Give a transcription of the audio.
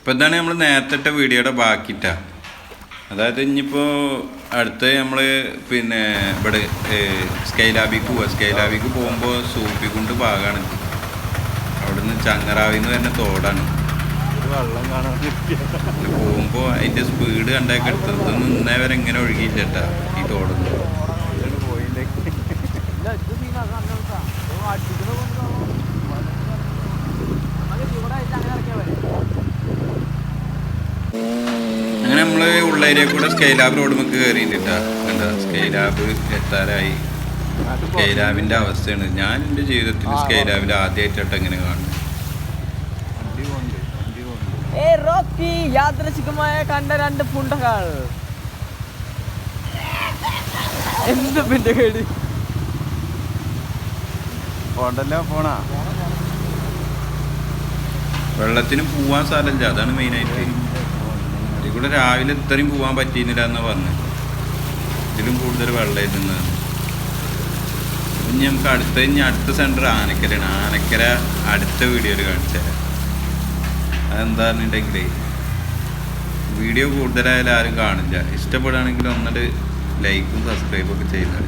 അപ്പോൾ ഇതാണ് നമ്മൾ നേരത്തെ ഇട്ട വീഡിയോയുടെ ബാക്കിയിട്ട? അതായത് ഇനിയിപ്പോൾ അടുത്ത് നമ്മൾ പിന്നെ ഇവിടെ സ്കൈലാബിക്ക് പോവുക സ്കൈലാബിക്ക് പോകുമ്പോൾ സൂപ്പിക്കുണ്ട് ഭാഗമാണ് അവിടുന്ന് ചങ്ങറാവിന്ന് തന്നെ തോടാണ്. വെള്ളം കാണാൻ പോകുമ്പോൾ അതിന്റെ സ്പീഡ് കണ്ടൊക്കെ എടുത്തത് നിന്നേ വരെ ഇങ്ങനെ ഒഴുകിയില്ല കേട്ടാ ഈ തോടൊന്നും. പോയില്ലേ? അങ്ങനെ നമ്മൾ ഉള്ള ഏരിയ കൂടെ സ്കൈലാബ് റോഡ് നമുക്ക് കയറിയിട്ടാ കണ്ട സ്കൈലാബ് എത്താറായി. സ്കൈലാബിന്റെ അവസ്ഥയാണ്. ഞാൻ എന്റെ ജീവിതത്തിൽ സ്കൈലാബിൽ ആദ്യമായിട്ടാണ് എങ്ങനെ കാണും യാദൃശികമായ കണ്ട രണ്ട് പുണ്ടകൾ. എന്ത് പിന്നെ കേടി പോണ്ടല്ലോ പോണാ. വെള്ളത്തിന് പോവാൻ സ്ഥലമില്ല. അതാണ് മെയിനായിട്ട് കൂടെ രാവിലെ ഇത്രയും പോകാൻ പറ്റിയിരുന്നില്ല എന്ന് പറഞ്ഞു. ഇതിലും കൂടുതൽ വെള്ളമായിരുന്നു ഇനി നമുക്ക് അടുത്ത ഇനി അടുത്ത സെന്റർ ആനക്കരയാണ്. ആനക്കര അടുത്ത വീഡിയോയിൽ കാണിച്ചു. തരാം അതെന്താണെന്നുണ്ടെങ്കിലേ വീഡിയോ കൂടുതലായാലും ആരും കാണില്ല. ഇഷ്ടപ്പെടുകയാണെങ്കിൽ ഒന്നിട്ട് ലൈക്കും സബ്സ്ക്രൈബും ഒക്കെ ചെയ്താൽ